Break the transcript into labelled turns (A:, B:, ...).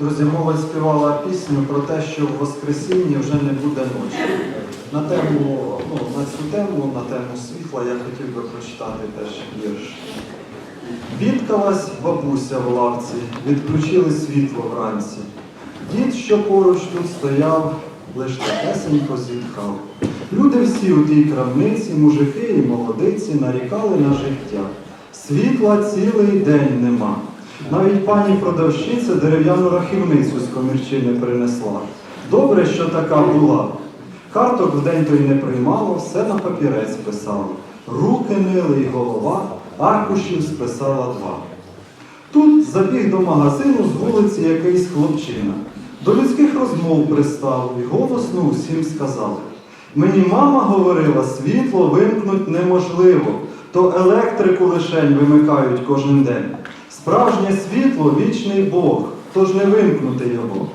A: Друзі, молодь співала пісню про те, що в Воскресінні вже не буде ночі. На тему, ну, на цю тему, на тему світла, я хотів би прочитати теж вірш. Бідкалась бабуся в лавці, відключили світло вранці. Дід, що поруч тут стояв, лиш тихесенько зітхав. Люди всі у тій крамниці, мужики і молодиці, нарікали на життя. Світла цілий день нема. Навіть пані продавщиця дерев'яну рахівницю з комірчини принесла. Добре, що така була. Карток вдень той не приймало, все на папірець писало. Руки нили й голова, аркушів списала два. Тут забіг до магазину з вулиці якийсь хлопчина. До людських розмов пристав і голосно усім сказав. Мені мама говорила, світло вимкнуть неможливо, то електрику лишень вимикають кожен день. Справжнє світло вічний Бог, тож не вимкнути його.